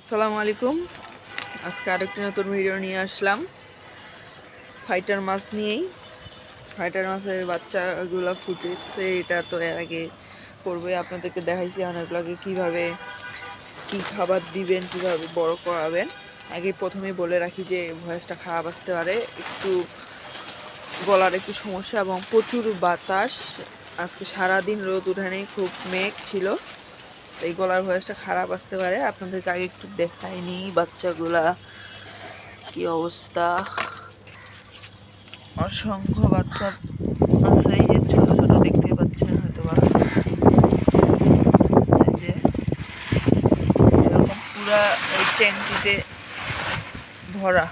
আসসালামু আলাইকুম। আজকে আরেকটি নতুন ভিডিও নিয়ে আসলাম। ফাইটার মাছ নিয়েই। ফাইটার মাছের বাচ্চাগুলো ফুটেছে, এটা তো এর আগে করবে আপনাদেরকে দেখাইছি অনেকগুলোকে কীভাবে কী খাবার দিবেন, কীভাবে বড় করাবেন। আগে প্রথমে বলে রাখি যে ভয়েসটা খারাপ আসতে পারে। একটু গলার একটু সমস্যা এবং প্রচুর বাতাস। আজকে সারাদিন রোদ উঠানে খুব মেঘ ছিল। এই গলার ভয়েসটা খারাপ আসতে পারে। আপনাদেরকে আগে একটু দেখায়নি বাচ্চাগুলা কি অবস্থা। অসংখ্য বাচ্চা আছে, এই যে ছোট ছোট দেখতে পাচ্ছেন হয়তো বা যে, এরকম পুরা এই ট্যাঙ্কিতে ভরা।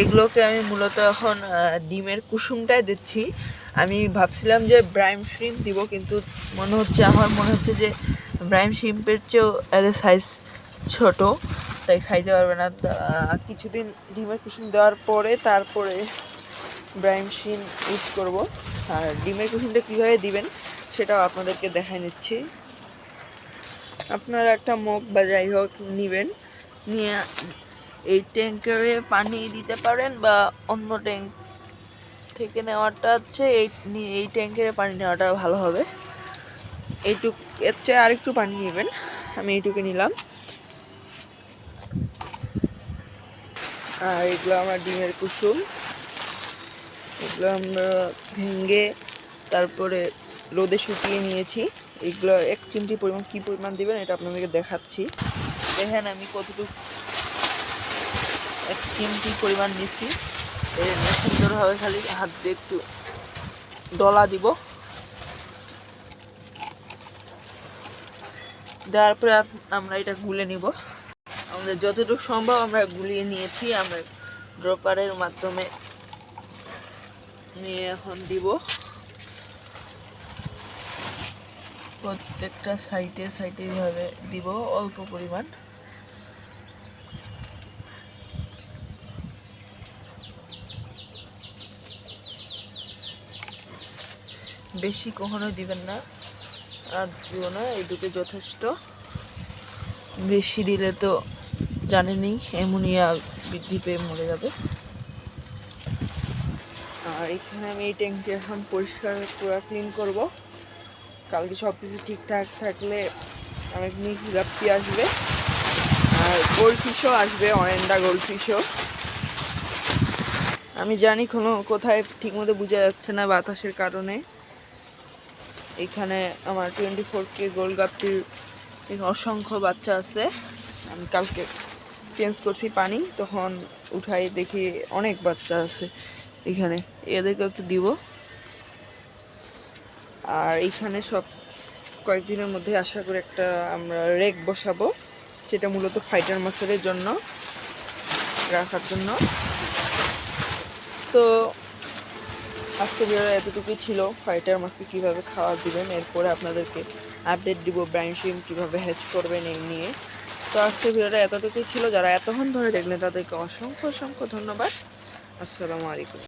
এগুলোকে আমি মূলত এখন ডিমের কুসুমটাই দিচ্ছি। আমি ভাবছিলাম যে ব্রাইম শ্রিম দিব, কিন্তু মনে হচ্ছে, আমার মনে হচ্ছে যে ব্রাইম শ্রিম্পের চেয়েও এর সাইজ ছোট, তাই খাইতে পারবে না। কিছুদিন ডিমের কুসুম দেওয়ার পরে তারপরে ব্রাইম শ্রিম ইউজ করব। আর ডিমের কুসুমটা কীভাবে দিবেন, সেটাও আপনাদেরকে দেখাই নিচ্ছি। আপনারা একটা মগ বা যাই হোক নেবেন, নিয়ে এই ট্যাঙ্কারে পানি দিতে পারেন বা অন্য ট্যাঙ্ক থেকে নেওয়াটা হচ্ছে এই এই ট্যাঙ্কের পানি নেওয়াটা ভালো হবে। এইটুক, এর চেয়ে আরেকটু পানি নেবেন। আমি এইটুকু নিলাম। আর এগুলো আমার ডিমের কুসুম। এগুলো আমরা ভেঙে তারপরে রোদে শুকিয়ে নিয়েছি। এগুলো এক চিমটি পরিমাণ, কী পরিমাণ দিবেন এটা আপনাদেরকে দেখাচ্ছি। দেখেন আমি কতটুকু এক চিমটি পরিমাণ এই সুন্দরভাবে খালি হাত দিয়ে একটু ডলা দিব। দেওয়ার পরে আমরা এটা গুলে নিব। আমাদের যতটুকু সম্ভব আমরা গুলিয়ে নিয়েছি, আমরা ড্রপারের মাধ্যমে নিয়ে এখন দিব। প্রত্যেকটা সাইডে সাইডে এভাবে দিব, অল্প পরিমাণ। বেশি কখনো দিবেন না। আর দিব না, এইটুকু যথেষ্ট। বেশি দিলে তো জানেনই, অ্যামোনিয়া বৃদ্ধি পেয়ে মরে যাবে। আর এখানে আমি এই ট্যাঙ্কটি এখন পরিষ্কার, পুরো ক্লিন করব। কালকে সব কিছু ঠিকঠাক থাকলে অনেক মিক্স গাপ্পি আসবে। আর গোল্ডফিশও আসবে অরেন্ডা গোল্ডফিশও আমি জানি কোনো কোথায় ঠিকমতো বোঝা যাচ্ছে না বাতাসের কারণে। এখানে আমার টোয়েন্টি ফোর কে গোলগাপ্পির অসংখ্য বাচ্চা আছে। আমি কালকে চেঞ্জ করছি পানি, তখন উঠাই দেখি অনেক বাচ্চা আছে এখানে। এদেরকে একটু দিব। আর এইখানে সব কয়েকদিনের মধ্যে আশা করি একটা আমরা রেক বসাবো। সেটা মূলত ফাইটার মাছের জন্য রাখার জন্য। তো আজকে ভিডিও এতটুকুই ছিল ফাইটার মাছকে কীভাবে খাওয়া দিবেন, এরপরে আপনাদেরকে আপডেট দিব ব্রাইন শিম কীভাবে হ্যাচ করবেন এই নিয়ে। তো আজকে ভিডিওটা এতটুকুই ছিল। যারা এতক্ষণ ধরে দেখলেন, তাদেরকে অসংখ্য অসংখ্য ধন্যবাদ। আসসালামু আলাইকুম।